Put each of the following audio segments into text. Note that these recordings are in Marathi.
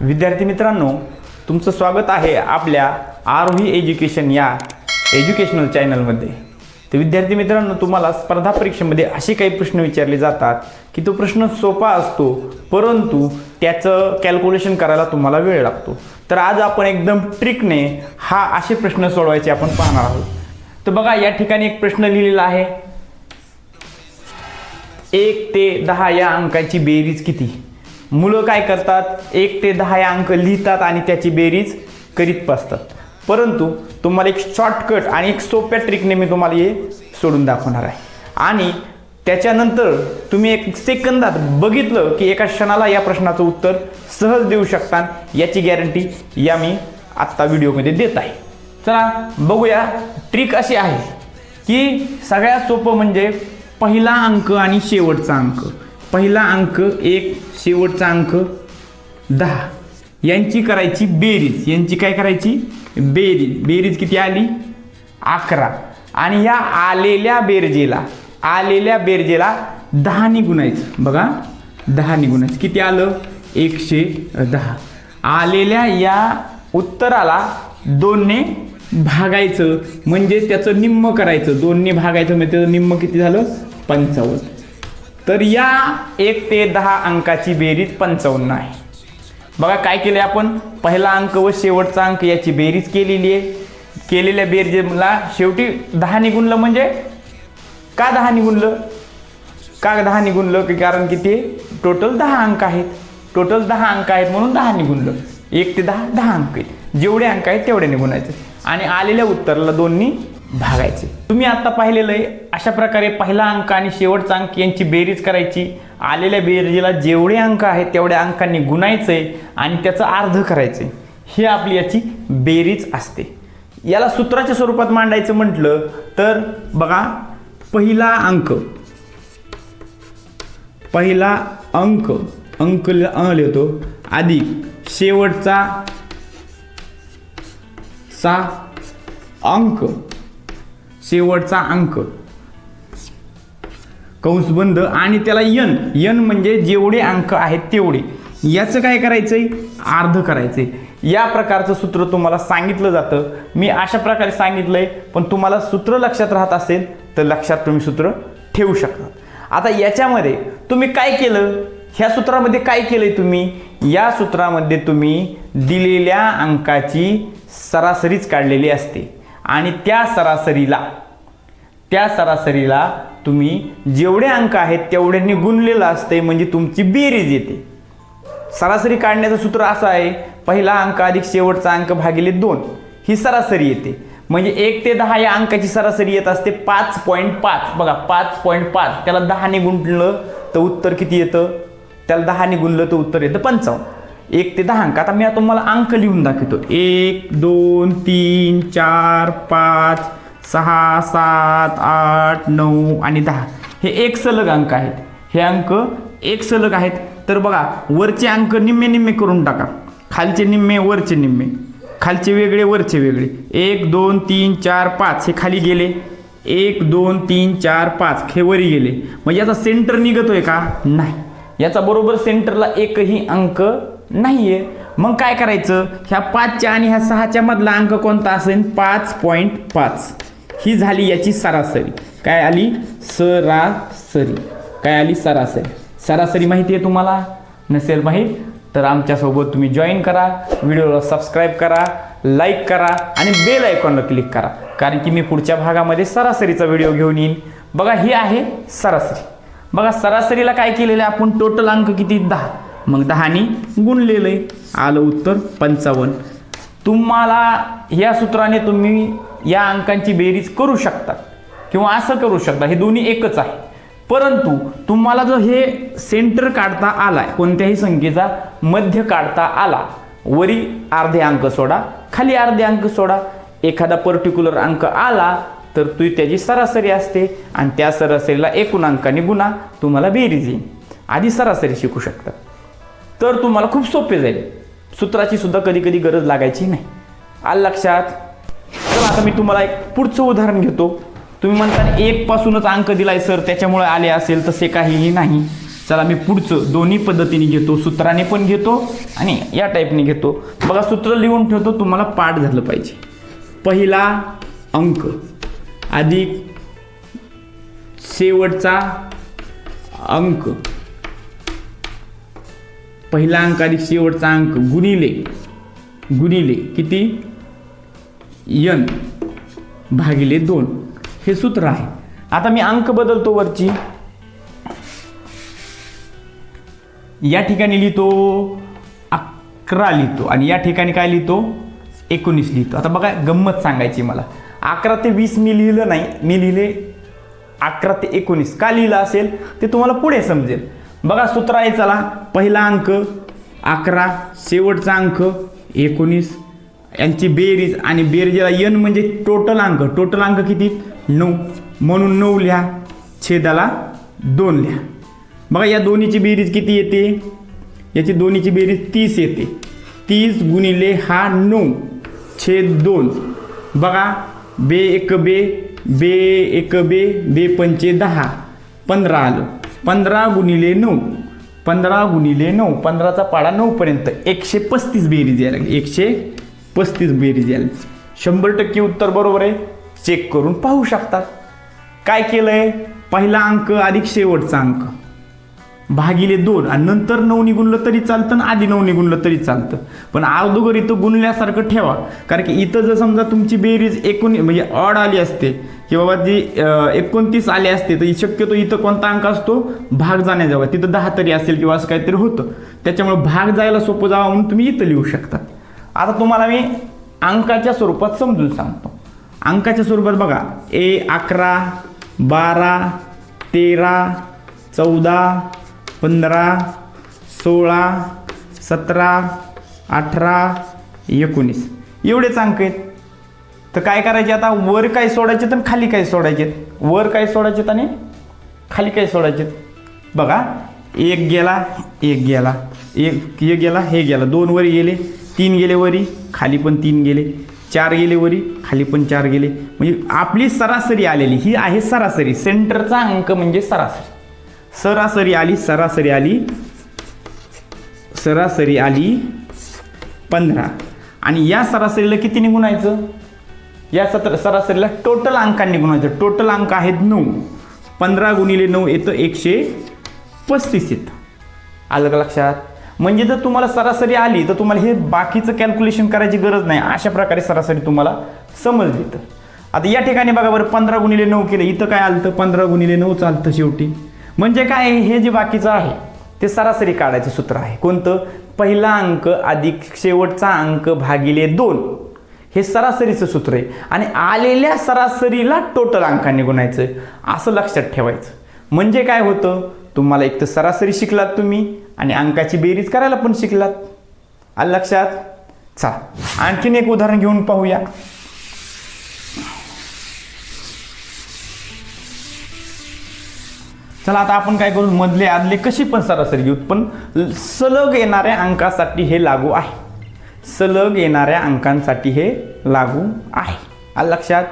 विद्यार्थी मित्रांनो तुमचं स्वागत आहे आपल्या आरोही एज्युकेशन या एज्युकेशनल चॅनलमध्ये. तर विद्यार्थी मित्रांनो तुम्हाला स्पर्धा परीक्षेमध्ये असे काही प्रश्न विचारले जातात की तो प्रश्न सोपा असतो परंतु त्याचं कॅल्क्युलेशन करायला तुम्हाला वेळ लागतो. तर आज आपण एकदम ट्रिकने हा असे प्रश्न सोडवायचे आपण पाहणार आहोत. तर बघा या ठिकाणी एक प्रश्न लिहिलेला आहे. एक ते दहा या अंकाची बेरीज किती? मुलं काय करतात? एक ते दहा अंक लिहितात आणि त्याची बेरीज करीत बसतात. परंतु तुम्हाला एक शॉर्टकट आणि एक सोप्या ट्रिकने मी तुम्हाला हे सोडून दाखवणार आहे. आणि त्याच्यानंतर तुम्ही एक सेकंदात बघितलं की एका क्षणाला या प्रश्नाचं उत्तर सहज देऊ शकता याची गॅरंटी या मी आत्ता व्हिडिओमध्ये देत आहे. चला बघूया. ट्रिक अशी आहे की सगळ्यात सोपं म्हणजे पहिला अंक आणि शेवटचा अंक. पहिला अंक एक शेवटचा अंक दहा. यांची करायची बेरीज. यांची काय करायची? बेरीज. बेरीज किती आली? अकरा. आणि या आलेल्या बेरजेला आलेल्या बेरजेला दहानी गुणायचं बघा दहानी गुणायचं किती आलं? एकशे दहा. आलेल्या या उत्तराला दोनने भागायचं. म्हणजे त्याचं निम्म करायचं. दोनने भागायचं म्हणजे त्याचं निम्म किती झालं? पंचावन्न. तर या एक ते दहा अंकाची बेरीज पंचावन्न आहे. बघा काय केलं आपण? पहिला अंक व शेवटचा अंक याची बेरीज केलेली आहे. केलेल्या बेरीजला शेवटी दहा निगुणलं म्हणजे? का दहा निगुणलं का दहा निगुणलं की कारण की ते टोटल दहा अंक आहेत. टोटल दहा अंक आहेत म्हणून दहा निगुणलं एक ते दहा दहा अंक आहेत. जेवढे अंक आहेत तेवढे निगुणायचे आणि आलेल्या उत्तराला दोन्ही भागायचे. तुम्ही आता पाहिलेलं आहे अशा प्रकारे पहिला अंक आणि शेवटचा अंक यांची बेरीज करायची. आलेल्या बेरजेला जेवढे अंक आहेत तेवढ्या अंकांनी गुणायचंय आणि त्याचं अर्ध करायचंय. ही आपली याची बेरीज असते. याला सूत्राच्या स्वरूपात मांडायचं म्हटलं तर बघा पहिला अंक. पहिला अंक. अंक ल- अ लिहितो. अधिक शेवटचा चा अंक. शेवटचा अंक. कंस बंद आणि त्याला यन. यन म्हणजे जेवढे अंक आहेत तेवढे. याचं काय करायचंय? अर्ध करायचंय. या प्रकारचं सूत्र तुम्हाला सांगितलं जातं. मी अशा प्रकारे सांगितलंय पण तुम्हाला सूत्र लक्षात राहत असेल तर लक्षात तुम्ही सूत्र ठेवू शकता. आता याच्यामध्ये तुम्ही काय केलं? ह्या सूत्रामध्ये काय केलंय तुम्ही? या सूत्रामध्ये तुम्ही दिलेल्या अंकाची सरासरीच काढलेली असते. आणि त्या सरासरीला त्या सरासरीला तुम्ही जेवढे अंक आहेत तेवढ्यांनी गुणलेलं असते म्हणजे तुमची बेरीज येते. सरासरी काढण्याचं सूत्र असं आहे पहिला अंक अधिक शेवटचा अंक भागिले दोन ही सरासरी येते. म्हणजे एक ते दहा या अंकाची सरासरी येत असते पाच पॉईंट पाच. बघा पाच पॉईंट पाच त्याला दहाने गुंटलं तर उत्तर किती येतं? त्याला दहाने गुणलं तर उत्तर येतं पंचावन्न. एक ते दहा अंक. आता मी आता तुम्हाला अंक लिहून दाखवतो. एक दोन तीन चार पाच सहा सात आठ नऊ आणि दहा. हे एक सलग अंक आहेत. हे अंक एक सलग आहेत. तर बघा वरचे अंक निम्मे निम्मे करून टाका. खालचे निम्मे वरचे निम्मे. खालचे वेगळे वरचे वेगळे. एक दोन तीन चार पाच. हे खाली गेले. एक दोन तीन चार पाच. हे वरी गेले. म्हणजे याचा सेंटर निघतोय का? नाही. याचा बरोबर सेंटरला एकही अंक नाही आहे मग काय करायचं? ह्या पाचच्या आणि ह्या सहाच्या मधला अंक कोणता असेल? पाच पॉईंट पाच. ही झाली याची सरासरी. काय आली? सरासरी. काय आली? सरासरी. सरासरी माहिती आहे तुम्हाला? नसेल माहीत? तर आमच्यासोबत तुम्ही जॉईन करा. व्हिडिओला सबस्क्राईब करा. लाईक करा. आणि बेल आयकॉनला क्लिक करा. कारण की मी पुढच्या भागामध्ये सरासरीचा व्हिडिओ घेऊन येईन. बघा ही आहे सरासरी. बघा सरासरीला काय केलेलं आहे? आपण टोटल अंक किती? दहा. मग दहाने गुणलेलं आहे. आलं उत्तर पंचावन्न. तुम्हाला या सूत्राने तुम्ही या अंकांची बेरीज करू शकता किंवा असं करू शकता. हे दोन्ही एकच आहे. परंतु तुम्हाला जर हे सेंटर काढता आलाय कोणत्याही संख्येचा मध्य काढता आला वरी अर्धे अंक सोडा खाली अर्धे अंक सोडा. एखादा पर्टिक्युलर अंक आला तर तू त्याची सरासरी असते आणि त्या सरासरीला एकूण अंकाने गुणा तुम्हाला बेरीज येईल. आधी सरासरी शिकू शकता. तर तुम्हाला खूप सोपे जाईल. सूत्राची सुद्धा कधी कधी गरज लागायची नाही. आल लक्षात? चला आता मी तुम्हाला एक पुढचं उदाहरण घेतो. तुम्ही म्हणता एक पासूनच अंक दिलाय सर. त्याच्यामुळे आले असेल तसे काहीही नाही. चला चला मी पुढचं दोन्ही पद्धतीने घेतो. सूत्राने पण घेतो आणि या टाईपने घेतो. बघा सूत्र लिहून ठेवतो तुम्हाला पाठ झालं पाहिजे. पहिला अंक. अधिक शेवटचा अंक. पहिला अंक आणि शेवटचा अंक गुणिले गुणिले किती? यन भागिले दोन. हे सूत्र आहे. आता मी अंक बदलतो वरची. या ठिकाणी लिहितो अकरा लिहितो. आणि या ठिकाणी काय लिहितो? एकोणीस लिहितो. आता बघा गंमत सांगायची मला. अकरा ते वीस मी लिहिलं नाही. मी लिहिले अकरा ते एकोणीस. का लिहिलं असेल? ते तुम्हाला पुढे समजेल. बघा सूत्र आहे चला. पहिला अंक अकरा शेवटचा अंक एकोणीस. यांची बेरीज आणि बेरीजेला यन म्हणजे टोटल अंक. टोटल अंक किती? नऊ. म्हणून नऊ लिहा. छेदाला दोन लिहा. बघा या दोन्हीची बेरीज किती येते? याची दोन्हीची बेरीज तीस येते. तीस गुणिले हा नऊ. छेद दोन. बघा बे एक बे बे एक बे बे पंचे दहा. पंधरा आलं. पंधरा गुणिले नऊ. पंधरा गुणिले नऊ. पंधराचा पाडा नऊपर्यंत एकशे पस्तीस बेरीज यायला लागली. एकशे पस्तीस बेरीज यायला लागली. शंभर टक्के उत्तर बरोबर आहे. चेक करून पाहू शकतात काय केलंय? पहिला अंक अधिक शेवटचा अंक. भागिले दोन आणि नंतर नऊ निगुणलं तरी चालतं आणि आधी नऊ निगुणलं तरी चालतं. पण अगोदर इथं गुणल्यासारखं ठेवा. कारण की इथं जर समजा तुमची बेरीज एकोण म्हणजे ऑड आली असते की बाबा जी एकोणतीस आले असते तर शक्यतो इथं कोणता अंक असतो? भाग जाण्याजवळ. तिथं दहा तरी असेल किंवा असं काहीतरी होतं. त्याच्यामुळे भाग जायला सोपं जावं म्हणून तुम्ही इथं लिहू शकता. आता तुम्हाला मी अंकाच्या स्वरूपात समजून सांगतो. अंकाच्या स्वरूपात बघा. ए अकरा बारा तेरा चौदा पंधरा सोळा सतरा अठरा एकोणीस. एवढेच अंक आहेत. तर काय करायचे आता? वर काय सोडायचे आणि खाली काय सोडायचे? वर काय सोडायचे आणि खाली काय सोडायचे? बघा. एक गेला एक गेला. एक हे गेला हे गेला. दोन वरी गेले तीन गेले वरी खाली पण तीन गेले. चार गेले वरी खाली पण चार गेले. म्हणजे आपली सरासरी आलेली. ही आहे सरासरी. सेंटरचा अंक म्हणजे सरासरी. सरासरी आली सरासरी आली सरासरी आली पंधरा. आणि या सरासरीला किती निघूनायचं या सत्र सरासरीला टोटल अंकांनी गुणायचं टोटल अंक आहेत नऊ. पंधरा गुणिले नऊ येतं एकशे पस्तीस येतं. आलं का लक्षात? म्हणजे जर तुम्हाला सरासरी आली तर तुम्हाला हे बाकीचं कॅल्क्युलेशन करायची गरज नाही. अशा प्रकारे सरासरी तुम्हाला समजली तर आता या ठिकाणी बघा बरं पंधरा गुणिले नऊ केलं. इथं काय आलं तर पंधरा गुणिले नऊ चालतं शेवटी म्हणजे काय? हे जे बाकीचं आहे ते सरासरी काढायचं सूत्र आहे. कोणतं? पहिला अंक अधिक शेवटचा अंक भागिले दोन. हे सरासरीचं सूत्र आहे. आणि आलेल्या सरासरीला टोटल अंकाने गुणायचं असं लक्षात ठेवायचं. म्हणजे काय होतं? तुम्हाला एक तर सरासरी शिकलात तुम्ही आणि अंकाची बेरीज करायला पण शिकलात. आलं लक्षात? चला. आणखीन एक उदाहरण घेऊन पाहूया. चला आता आपण काय करू? मधले आदले कशी पण सरासरी घेऊ पण सलग येणाऱ्या अंकासाठी हे लागू आहे. सलग येणाऱ्या अंकांसाठी हे लागू आहे. आलं लक्षात?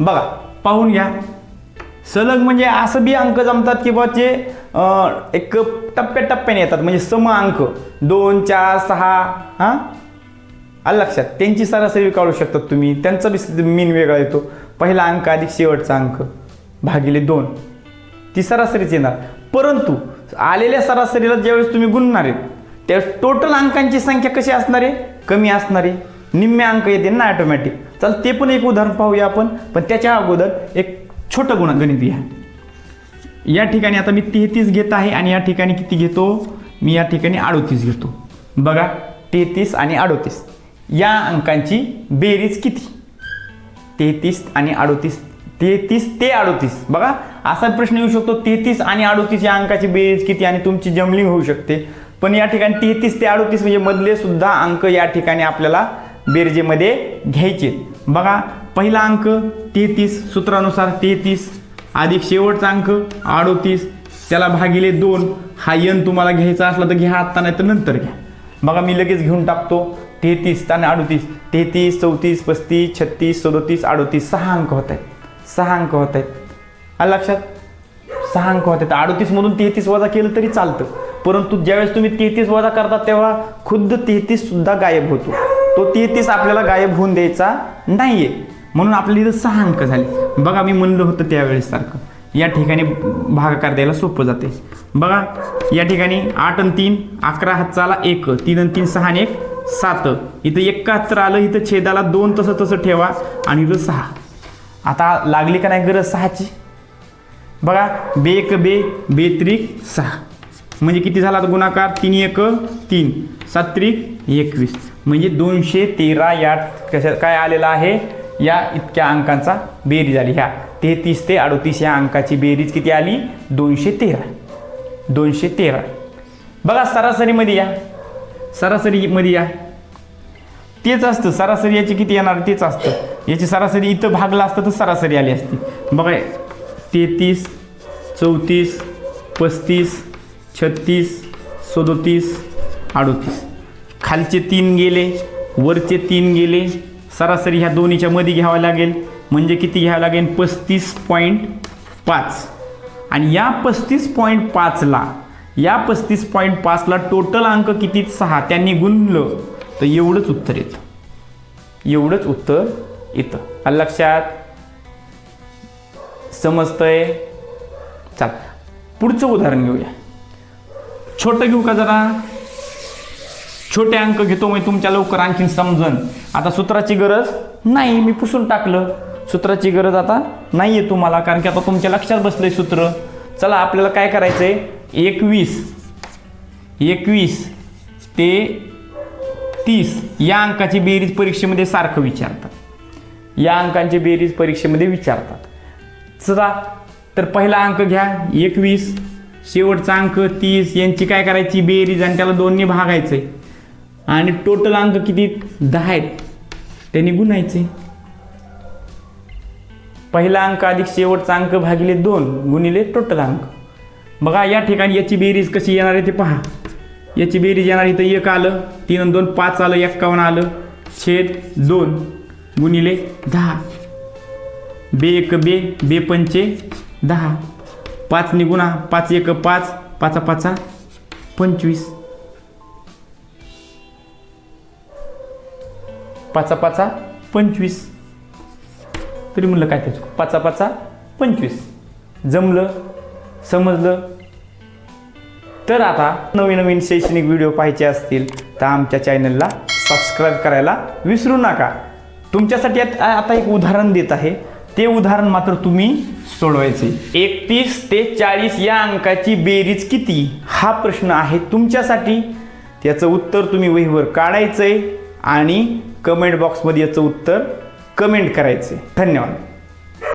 बघा पाहून घ्या. सलग म्हणजे असं बी अंक जमतात की बा जे एक टप्प्याटप्प्याने येतात. म्हणजे सम अंक. दोन चार सहा हां? आलं लक्षात? त्यांची सरासरी काढू शकतात तुम्ही. त्यांचा बी मीन वेगळा येतो. पहिला अंक अधिक शेवटचा अंक. भागिले दोन. ती सरासरीच येणार. परंतु आलेल्या सरासरीला ज्यावेळेस तुम्ही गुणणार आहेत त्यावेळेस टोटल अंकांची संख्या कशी असणार आहे? कमी असणार आहे. निम्मे अंक येते ना ऑटोमॅटिक चल ते पण एक उदाहरण पाहूया आपण. पण त्याच्या अगोदर एक छोटं गुण गणित घ्या. या ठिकाणी आता मी तेहतीस घेत आहे आणि या ठिकाणी किती घेतो? मी या ठिकाणी अडोतीस घेतो. बघा तेहतीस आणि अडोतीस. या अंकांची बेरीज किती? तेहतीस आणि अडोतीस तेहतीस ते अडोतीस. बघा असा प्रश्न येऊ शकतो तेहतीस आणि अडोतीस या अंकाची बेरीज किती आणि तुमची जमलिंग होऊ शकते. पण या ठिकाणी तेहतीस ते अडोतीस म्हणजे मधले सुद्धा अंक या ठिकाणी आपल्याला बेरजेमध्ये घ्यायचे. बघा पहिला अंक तेहतीस सूत्रानुसार तेहतीस अधिक शेवटचा अंक अडोतीस त्याला भागिले दोन. हा यन तुम्हाला घ्यायचा असला तर घ्या आत्ता नाही तर नंतर घ्या. बघा मी लगेच घेऊन टाकतो. तेहतीस आणि अडोतीस. तेहतीस चौतीस पस्तीस छत्तीस सदोतीस अडोतीस. सहा अंक होत आहेत. सहा अंक होत. आहेत आलं लक्षात? सहा अंक होत आहेत अडतीसमधून तेहतीस वजा केलं तरी चालतं. परंतु ज्यावेळेस तुम्ही तेहतीस वजा करता तेव्हा खुद्द तेहतीससुद्धा गायब होतो. तो तेहतीस आपल्याला गायब होऊन द्यायचा नाही आहे म्हणून आपल्या इथं सहा अंक झाले. बघा मी म्हणलं होतं त्यावेळेस सारखं. या ठिकाणी भागाकार द्यायला सोपं जाते. बघा या ठिकाणी आठ आणि तीन अकरा हातचाला एक तीन आणि तीन सहा आणि एक सात. इथं एकाहत्तर आलं इथं छेदाला दोन तसं तसं ठेवा. आणि इथं सहा. आता लागली का नाही गरज सहाची? बघा बे एक बे बेत्रिक सहा. म्हणजे किती झाला आता गुणाकार? तीन एक तीन. सात त्रिक एकवीस. म्हणजे दोनशे तेरा या कशा काय आलेला आहे? या इतक्या अंकांचा बेरीज आली. ह्या तेहतीस ते अडतीस या अंकाची बेरीज किती आली? दोनशे तेरा. दोनशे तेरा. बघा सरासरीमध्ये या. सरासरीमध्ये या. तेच असतं सरासरी याची किती येणार तेच असतं. याची सरासरी इथं भागला असतं तर सरासरी आली असती. बघा तेहतीस चौतीस पस्तीस छत्तीस सदोतीस अडोतीस. खालचे तीन गेले वरचे तीन गेले सरासरी ह्या दोन्हीच्या मध्ये घ्यावं लागेल. म्हणजे किती घ्यावं लागेल? पस्तीस पॉईंट पाच. आणि या पस्तीस पॉईंट पाचला या पस्तीस पॉईंट पाचला टोटल अंक किती? सहा. त्यांनी गुणलं. तर एवढंच उत्तर येतं. एवढंच उत्तर येतं. आलं लक्षात समजतंय? चाल. पुढचं उदाहरण घेऊया. छोटं घेऊ का जरा? छोटे अंक घेतो मी तुमच्या लवकर आणखीन समजन. आता सूत्राची गरज नाही मी पुसून टाकलं. सूत्राची गरज आता नाही आहे तुम्हाला कारण की आता तुमच्या लक्षात बसलंय सूत्र. चला आपल्याला काय करायचंय? एकवीस. एकवीस ते तीस या अंकाची बेरीज परीक्षेमध्ये सारखं विचारतात. या अंकांची बेरीज परीक्षेमध्ये विचारतात. चला तर पहिला अंक घ्या एकवीस. शेवटचा अंक तीस. यांची काय करायची? बेरीज आणि त्याला दोन्ही भागायचं आहे आणि टोटल अंक किती? दहा आहेत. त्यांनी गुणायचे. पहिला अंक अधिक शेवटचा अंक भागिले दोन गुणिले टोटल अंक. बघा या ठिकाणी याची बेरीज कशी येणार आहे ते पहा. याची बेरीज येणार इथं एक आलं तीन दोन पाच आलं एक्कावन्न आलं. छेद दोन गुणिले दहा. बे एक बे बे पंचे दहा. पाच निगुणा पाच एक पाच पाचा पाचा पंचवीस. पाचा पाचा पंचवीस. तरी म्हणलं काय त्याचं? पाचा पाचा पंचवीस. जमलं समजलं तर आता नवीन नवीन शैक्षणिक व्हिडिओ पाहायचे असतील तर आमच्या चॅनलला सबस्क्राईब करायला विसरू नका. तुमच्यासाठी आत- आता एक उदाहरण देत आहे. ते उदाहरण मात्र तुम्ही सोडवायचे. एकतीस ते चाळीस या अंकाची बेरीज किती? हा प्रश्न आहे तुमच्यासाठी. त्याचं उत्तर तुम्ही वहीवर काढायचंय आणि कमेंट बॉक्समध्ये याचं उत्तर कमेंट करायचे धन्यवाद.